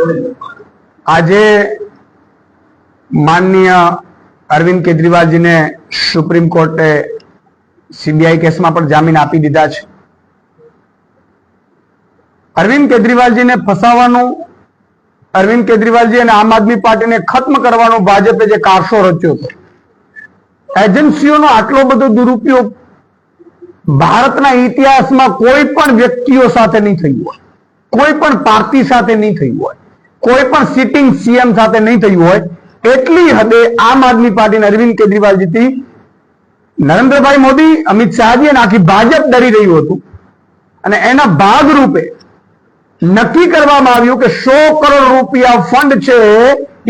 આજે માનનીય અરવિંદ કેજરીવાલજીને સુપ્રીમ કોર્ટે સીબીઆઈ કેસમાં પણ જામીન આપી દીધા છે. અરવિંદ કેજરીવાલજીને ફસાવવાનું અરવિંદ કેજરીવાલજી અને આમ આદમી પાર્ટીને ખત્મ કરવાનો ભાજપે જે કારસો રચ્યો હતો એજન્સીઓનો આટલો બધો દુરુપયોગ ભારતના ઇતિહાસમાં કોઈ પણ વ્યક્તિઓ સાથે નહીં થયું હોય. કોઈ પણ પાર્ટી સાથે નહીં થયું હોય. કોઈ પણ સિટિંગ સીએમ સાથે નહીં થયું હોય, એટલી હદે આમ આદમી પાર્ટીને અરવિંદ કેજરીવાલજીથી નરેન્દ્રભાઈ મોદી, અમિત શાહજી અને આખી ભાજપ ડરી રહ્યું હતું. અને એના ભાગરૂપે નક્કી કરવામાં આવ્યું કે સો કરોડ રૂપિયા ફંડ છે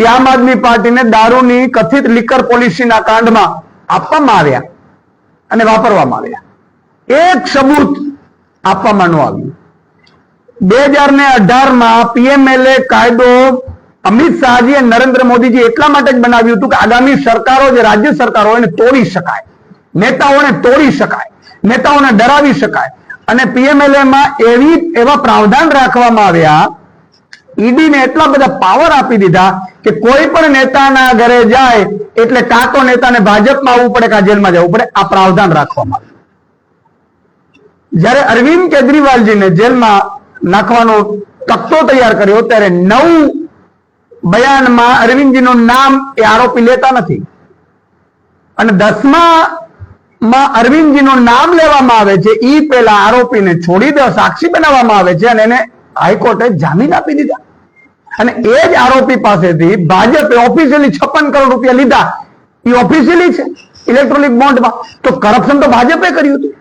એ આમ આદમી પાર્ટીને દારૂની કથિત લીકર પોલિસીના કાંડમાં આપવામાં આવ્યા અને વાપરવામાં આવ્યા. એક સબૂત આપવામાં ન આવ્યું. બે હજાર ને અઢારમાં પીએમએલએ કાયદો અમિત શાહજી અને નરેન્દ્ર મોદીજી એટલા માટે જ બનાવ્યું હતું કે આગામી સરકારો જે રાજ્ય સરકારો એને તોડી શકાય. નેતાઓને તોડી શકાય. નેતાઓને ડરાવી શકાય. અને પીએમએલએ માં એવી એવા પ્રાવધાન રાખવામાં આવ્યા, ઈડીને એટલા બધા પાવર આપી દીધા કે કોઈ પણ નેતાના ઘરે જાય એટલે કાં તો નેતાને ભાજપમાં આવવું પડે કાં જેલમાં જવું પડે. આ પ્રાવધાન રાખવામાં આવ્યું. જ્યારે અરવિંદ કેજરીવાલજીને જેલમાં નાખવાનો તખ્તો તૈયાર કર્યો ત્યારે નવ બયાનમાં અરવિંદજીનું નામ એ આરોપી લેતા નથી. અને દસમા માં અરવિંદજીનું નામ લેવામાં આવે છે એ પેલા આરોપીને છોડી દે, સાક્ષી બનાવવામાં આવે છે અને એને હાઈકોર્ટે જામીન આપી દીધા. અને એ જ આરોપી પાસેથી ભાજપે ઓફિશિયલી છપ્પન કરોડ રૂપિયા લીધા. એ ઓફિશિયલી છે, ઇલેક્ટ્રોનિક બોન્ડમાં. તો કરપ્શન તો ભાજપે કર્યું હતું.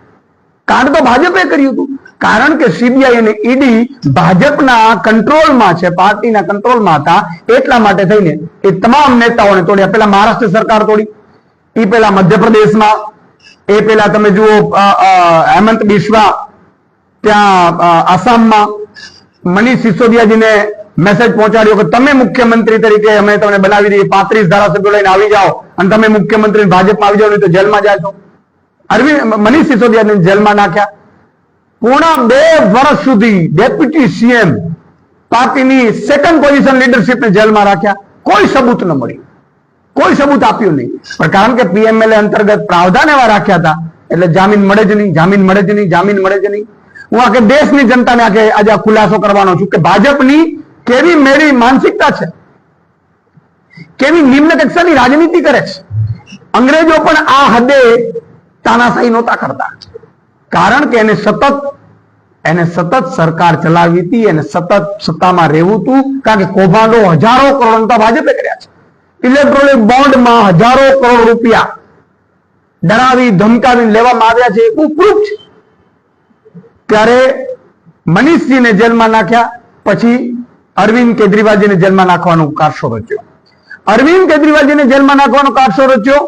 કાંડ તો ભાજપે કર્યું હતું. કારણ કે સીબીઆઈ અને ઈડી ભાજપના કંટ્રોલમાં છે, પાર્ટીના કંટ્રોલમાં હતા, એટલા માટે થઈને એ તમામ નેતાઓને તોડ્યા પેલા મહારાષ્ટ્ર સરકાર તોડી એ પેલા મધ્યપ્રદેશમાં, એ પેલા તમે જુઓ હેમંત બિશ્વા ત્યાં આસામમાં, મનીષ સિસોદિયાજીને મેસેજ પહોંચાડ્યો કે તમે મુખ્યમંત્રી તરીકે અમે તમને બનાવી દઈએ, પાંત્રીસ ધારાસભ્યો લઈને આવી જાઓ અને તમે મુખ્યમંત્રી ભાજપમાં આવી જાઓ, નહીં તો જેલમાં જાય અરવિંદ, મનીષ સિસોદિયાને જેલમાં નાખ્યા. પૂર્ણ બે વર્ષ સુધી ડેપ્યુટી સીએમ પાર્ટીની સેકન્ડ પોઝિશન લીડરશીપને જેલમાં રાખ્યા. કોઈ સબૂત ન મળ્યું. કોઈ સબૂત આપ્યું નહીં. પણ કારણ કે પીએમએલએ અંતર્ગત પ્રાવધાન એવા રાખ્યા હતા, એટલે જામીન મળે જ નહીં, જામીન મળે જ નહીં, જામીન મળે જ નહીં. હું આખે દેશની જનતાને આખે આજે ખુલાસો કરવાનો છું કે ભાજપની કેવી મેળી માનસિકતા છે? કેવી નિમ્ન કક્ષાની રાજનીતિ કરે છે? અંગ્રેજો પણ આ હદે તાનાશાહી નહોતા કરતા. કારણ કે એને સતત એને સતત સરકાર ચલાવી હતી, એને સતત સત્તામાં રહેવું હતું, કારણ કે કૌભાંડો હજારો કરોડ ભાજપે કર્યા છે. ઇલેક્ટ્રોનિક બોન્ડમાં હજારો કરોડ રૂપિયા ડરાવી ધમકાવી લેવામાં આવ્યા છે એવું પ્રૂફ છે. ત્યારે મનીષજીને જેલમાં નાખ્યા, પછી અરવિંદ કેજરીવાલજીને જેલમાં નાખવાનો કારસો રચ્યો. અરવિંદ કેજરીવાલજીને જેલમાં નાખવાનો કારસો રચ્યો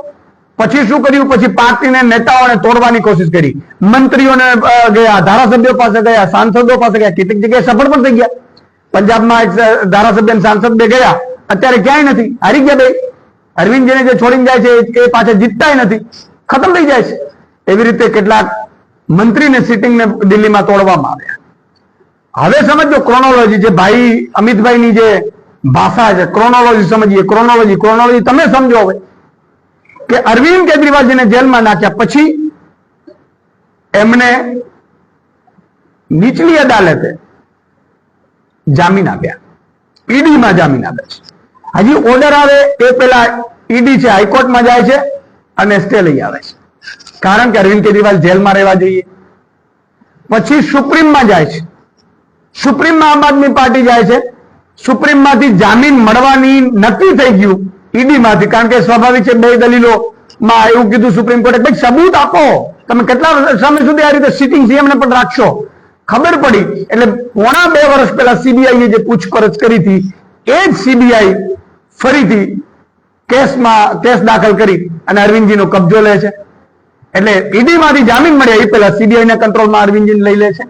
પછી શું કર્યું? પછી પાર્ટીને નેતાઓને તોડવાની કોશિશ કરી. મંત્રીઓને ગયા, ધારાસભ્યો પાસે ગયા, સાંસદો પાસે ગયા, કેટલીક જગ્યાએ સફળ પણ થઈ ગયા. પંજાબમાં એક ધારાસભ્ય સાંસદ બે ગયા. અત્યારે ક્યાંય નથી. હારી ગયા ભાઈ અરવિંદજીને જે છોડીને જાય છે, એ પાછા જીતતાય નથી. ખતમ થઈ જાય છે. એવી રીતે કેટલાક મંત્રીને સિટિંગને દિલ્હીમાં તોડવામાં આવ્યા. હવે સમજો ક્રોનોલોજી જે ભાઈ, અમિતભાઈની જે ભાષા છે ક્રોનોલોજી સમજીએ. ક્રોનોલોજી ક્રોનોલોજી તમે સમજો હવે. કે અરવિંદ કેજરીવાલજીને જેલમાં નાખ્યા પછી એમને નીચલી અદાલતે જામીન આપ્યા. ઈડીમાં જામીન આપે છે. હજી ઓર્ડર આવે એ પેલા ઈડી છે, હાઈકોર્ટમાં જાય છે અને સ્ટે લઈ આવે છે. કારણ કે અરવિંદ કેજરીવાલ જેલમાં રહેવા જોઈએ. પછી સુપ્રીમમાં જાય છે. સુપ્રીમમાં આમ આદમી પાર્ટી જાય છે. સુપ્રીમમાંથી જામીન મળવાની નક્કી થઈ ગયું. ઈડી માંથી કારણ કે સ્વાભાવિક છે, બે દલીલો માં એવું કીધું સુપ્રીમ કોર્ટે ભાઈ, સબૂત આપો. તમે કેટલા સમય સુધી આ રીતે સિટિંગ સીએમને પણ રાખશો? ખબર પડી. એટલે પોણા બે વર્ષ પહેલા સીબીઆઈએ જે પૂછપરછ કરી હતી, એ જ સીબીઆઈ ફરીથી કેસમાં, કેસ દાખલ કરી અને અરવિંદજીનો કબજો લે છે. એટલે ઈડીમાંથી જામીન મળ્યા, એ પહેલા સીબીઆઈ ના કંટ્રોલમાં અરવિંદજીને લઈ લે છે.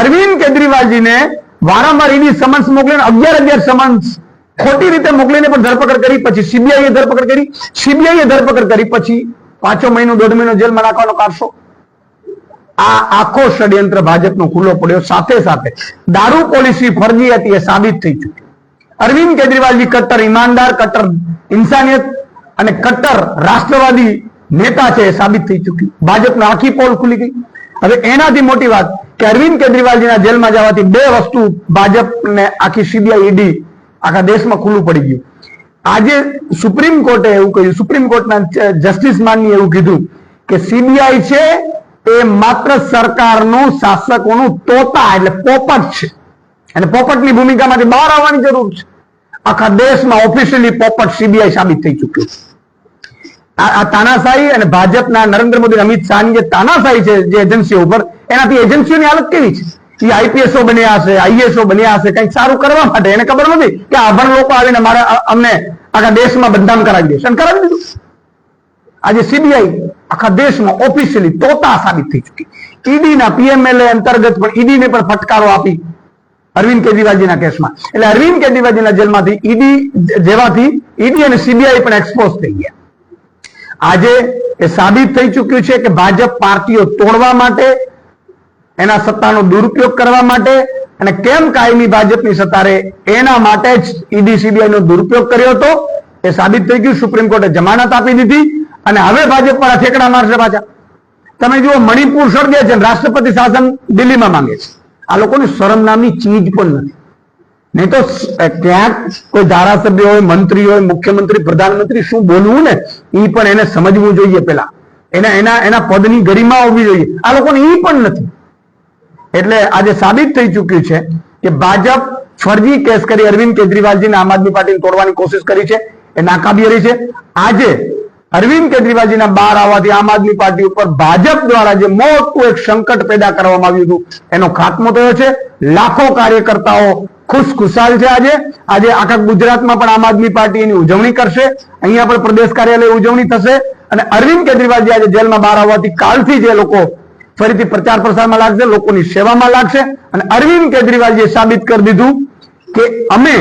અરવિંદ કેજરીવાલજીને વારંવાર ઈડી સમન્સ મોકલીને અગિયાર અગિયાર સમન્સ ખોટી રીતે મોકલીને પણ ધરપકડ કરી, પછી સીબીઆઈએ ધરપકડ કરી. સીબીઆઈએ ધરપકડ કરી, પછી પાંચો મહિનો, દોઢ મહિનો જેલમાં નાખવાનો કાઢશો આ આખો ષડયંત્ર ભાજપનો ખુલ્લો પડ્યો. સાથે સાથે દારૂ પોલિસી ફરજી હતી એ સાબિત થઈ ચૂકી. અરવિંદ કેજરીવાલજી કટ્ટર, ઈમાનદાર કટ્ટર, ઇન્સાનિયત અને કટ્ટર રાષ્ટ્રવાદી નેતા છે એ સાબિત થઈ ચૂક્યું ભાજપનો આખી પોલ ખુલી ગઈ. હવે એનાથી મોટી વાત કે અરવિંદ કેજરીવાલજીના જેલમાં જવાથી બે વસ્તુ ભાજપને આખી સીબીઆઈ ઈડી આખા દેશમાં ખુલ્લું પડી ગયું. આજે સુપ્રીમ કોર્ટે એવું કહ્યું, સુપ્રીમ કોર્ટના જસ્ટિસ માનની એવું કીધું કે સીબીઆઈ છે, એ માત્ર સરકારનું, શાસકોનું તોતા એટલે પોપટ છે. અને પોપટની ભૂમિકામાંથી બહાર આવવાની જરૂર છે. આખા દેશમાં ઓફિશિયલી પોપટ સીબીઆઈ સાબિત થઈ ચુક્યું આ તાનાશાહી અને ભાજપના નરેન્દ્ર મોદી અમિત શાહની જે તાનાશાહી છે, જે એજન્સીઓ ઉપર, એનાથી એજન્સીઓની હાલત કેવી છે? એ આઈપીએસઓ બન્યા હશે, આઈએસઓ બન્યા હશે, કંઈક સારું કરવા માટે. એને ખબર નથી કે આભણ લોકો આવીને મારે અમને આખા દેશમાં બદનામ કરાવી દેશે કરાવી દીધું. આજે સીબીઆઈ આખા દેશમાં ઓફિશિયલી તોતા સાબિત થઈ ચૂકી. ઈડીના પીએમએલએ અંતર્ગત પણ ઈડીને પણ ફટકારો આપી અરવિંદ કેજરીવાલજીના કેસમાં. એટલે અરવિંદ કેજરીવાલજીના જેલમાંથી ઈડી જેવાથી ઈડી અને સીબીઆઈ પણ એક્સપોઝ થઈ ગયા. આજે એ સાબિત થઈ ચૂક્યું છે કે ભાજપ પાર્ટીઓ તોડવા માટે એના સત્તાનો દુરુપયોગ કરવા માટે અને કેમ કાયમી ભાજપની સત્તારે એના માટે જ ઈડી સીબીઆઈ નો દુરુપયોગ કર્યો હતો એ સાબિત થઈ ગયું. સુપ્રીમ કોર્ટે જમાનત આપી દીધી અને હવે ભાજપ વાળા ઠેકડા મારશે પાછા. તમે જુઓ, મણિપુર સળગે છે રાષ્ટ્રપતિ શાસન દિલ્હીમાં માંગે છે. આ લોકોની શરમ નામની ચીજ પણ નથી. નહીં તો ક્યાંક કોઈ ધારાસભ્ય હોય, મંત્રી હોય, મુખ્યમંત્રી, પ્રધાનમંત્રી, શું બોલવું ને? એ પણ એને સમજવું જોઈએ પેલા. એના એના એના પદની ગરિમા હોવી જોઈએ. આ લોકોને એ પણ નથી. એટલે આજે સાબિત થઈ ચૂક્યું છે કે ભાજપ ફરજી કેસ કરી અરવિંદ કેજરીવાલજીને આમ આદમી પાર્ટીને તોડવાની કોશિશ કરી છે, એ નાકાબિયરી છે. આજે અરવિંદ કેજરીવાલજીના બહાર આવવાથી આમ આદમી પાર્ટી ઉપર ભાજપ દ્વારા જે મોટું એક સંકટ પેદા કરવામાં આવ્યું હતું, એનો ખાત્મો થયો છે. લાખો કાર્યકર્તાઓ ખુશખુશાલ છે આજે. આજે આખા ગુજરાતમાં પણ આમ આદમી પાર્ટી એની ઉજવણી કરશે. અહીંયા પણ પ્રદેશ કાર્યાલય ઉજવણી થશે. અને અરવિંદ કેજરીવાલજી આજે જેલમાં બહાર આવવાથી કાલથી જે લોકો ફરીથી પ્રચાર પ્રસારમાં લાગશે, લોકોની સેવામાં લાગશે. અને અરવિંદ કેજરીવાલજીએ સાબિત કરી દીધું કે અમે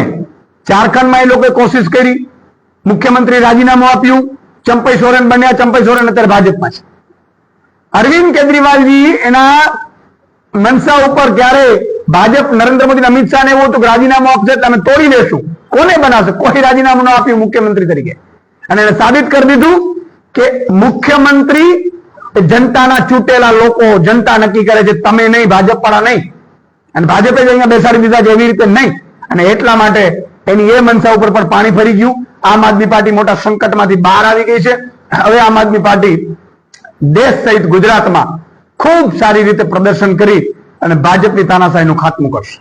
ઝારખંડમાં એ લોકોએ કોશિશ કરી મુખ્યમંત્રી રાજીનામું આપ્યું, ચંપઈ સોરેન બન્યા, ચંપઈ સોરેન અત્યારે ભાજપમાં છે. અરવિંદ કેજરીવાલજી એના મનસા ઉપર ક્યારે ભાજપ નરેન્દ્ર મોદી અમિત શાહ એવું હતું કે રાજીનામું આપશે એટલે અમે તોડી દેશું. કોને બનાવશે? કોઈ રાજીનામું ન આપ્યું મુખ્યમંત્રી તરીકે. અને એને સાબિત કરી દીધું કે મુખ્યમંત્રી જનતાના ચૂંટેલા લોકો, જનતા નક્કી કરે છે તમે નહીં ભાજપ વાળા નહીં. અને ભાજપે જ અહીંયા બેસાડી દીધા છે એવી રીતે નહીં. અને એટલા માટે એની એ મનસા ઉપર પણ પાણી ફરી ગયું. આમ આદમી પાર્ટી મોટા સંકટમાંથી બહાર આવી ગઈ છે. હવે આમ આદમી પાર્ટી દેશ સહિત ગુજરાતમાં ખૂબ સારી રીતે પ્રદર્શન કરી અને ભાજપની તાનાશાહીનું ખાત્મું કરશે.